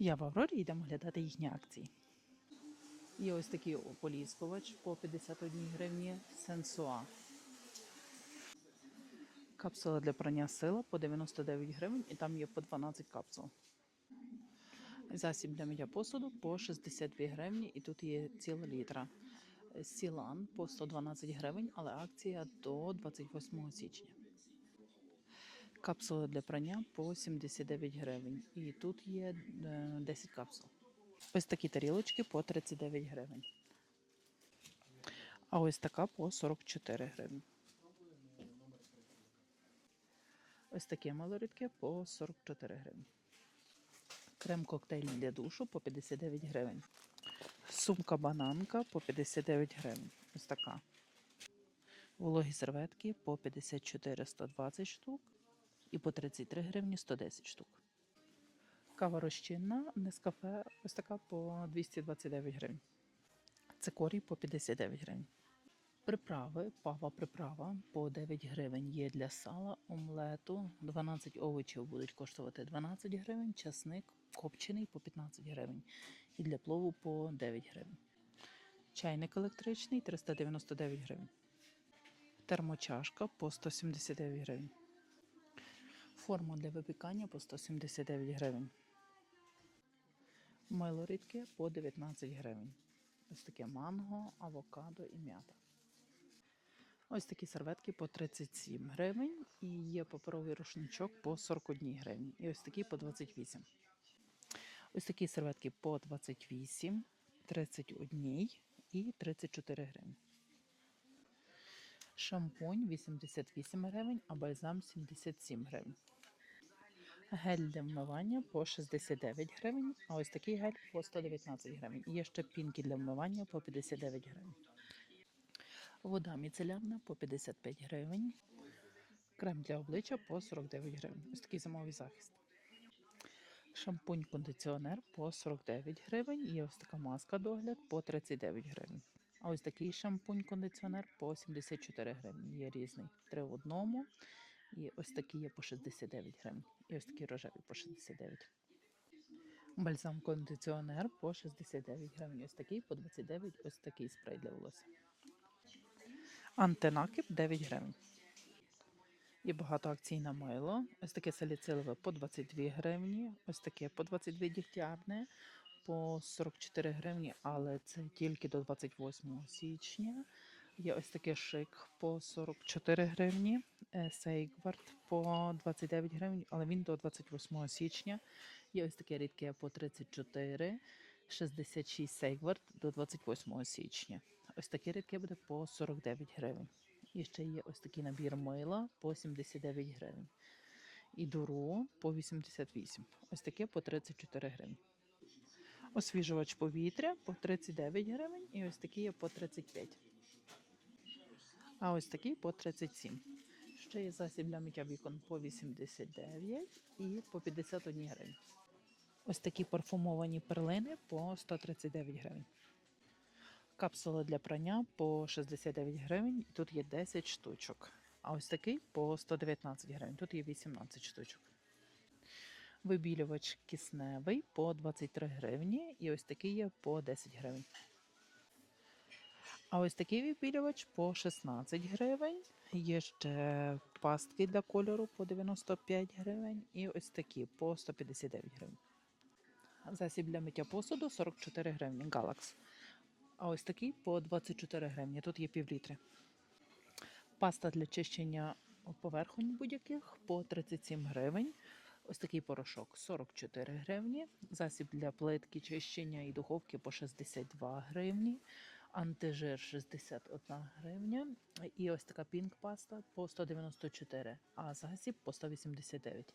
Я в Аврорі йдемо глядати їхні акції. Є ось такий ополіскувач по 51 гривні Сенсуа. Капсула для прання сила по 99 гривень і там є по 12 капсул. Засіб для миття посуду по 62 гривні і тут є ціла літра. Сілан по 112 гривень, але акція до 28 січня. Капсула для прання по 79 гривень. І тут є е, 10 капсул. Ось такі тарілочки по 39 гривень. А ось така по 44 гривні. Ось такі малорідки по 44 гривні. Крем коктейль для душу по 59 гривень. Сумка бананка по 59 гривень. Ось така. Вологі серветки по 54 120 штук і по 33 гривні 110 штук. Кава розчинна, Нескафе ось така по 229 гривень. Цикорій по 59 гривень. Приправи, пава приправа по 9 гривень є для сала, омлету, 12 овочів будуть коштувати 12 гривень, часник копчений по 15 гривень і для плову по 9 гривень. Чайник електричний 399 гривень. Термочашка по 179 гривень. Форма для випікання по 179 гривень. Мило рідке по 19 гривень. Ось таке манго, авокадо і м'ята. Ось такі серветки по 37 гривень і є паперовий рушничок по 41 гривні. І ось такі по 28. Ось такі серветки по 28, 31 і 34 гривні. Шампунь 88 гривень, а бальзам 77 гривень. Гель для вмивання по 69 гривень, а ось такий гель по 119 гривень. І є ще пінки для вмивання по 59 гривень. Вода міцелярна по 55 гривень. Крем для обличчя по 49 гривень. Ось такий зимовий захист. Шампунь кондиціонер по 49 гривень. І ось така маска догляд по 39 гривень. А ось такий шампунь кондиціонер по 74 гривень. Є різний. Три в одному. І ось такі є по 69 гривень. І ось такі рожеві по 69. Бальзам кондиціонер по 69 гривень. Ось такий по 29, ось такий спрей для волосся. Антинакип 9 гривень. Є багато акцій на мило. Ось таке саліцилове по 22 гривні, ось таке по 22 дігтярне, по 44 гривні, але це тільки до 28 січня. Є ось таке шик по 44 гривні, е, Сейгвард по 29 гривень, але він до 28 січня. Є ось таке рідке по 34, 66 Сейгвард до 28 січня. Ось таке рідке буде по 49 гривень. І ще є ось такий набір мила по 79 гривень. І дуру по 88. Ось таке по 34 гривень. Освіжувач повітря по 39 гривень і ось такий є по 35. А ось такий по 37. Ще є засіб для миття вікон по 89 і по 51 гривень. Ось такі парфумовані перлини по 139 гривень. Капсула для прання по 69 гривень. Тут є 10 штучок. А ось такий по 119 гривень. Тут є 18 штучок. Вибілювач кисневий по 23 гривні. І ось такий є по 10 гривень. А ось такий вибілювач по 16 гривень. Є ще пастки для кольору по 95 гривень. І ось такі по 159 гривень. Засіб для миття посуду 44 гривні. Галакс. А ось такий по 24 гривні. Тут є півлітри. Паста для чищення поверхонь будь-яких по 37 гривень. Ось такий порошок 44 гривні. Засіб для плитки чищення і духовки по 62 гривні. Антижир 61 гривня. І ось така пінк паста по 194, а засіб по 189.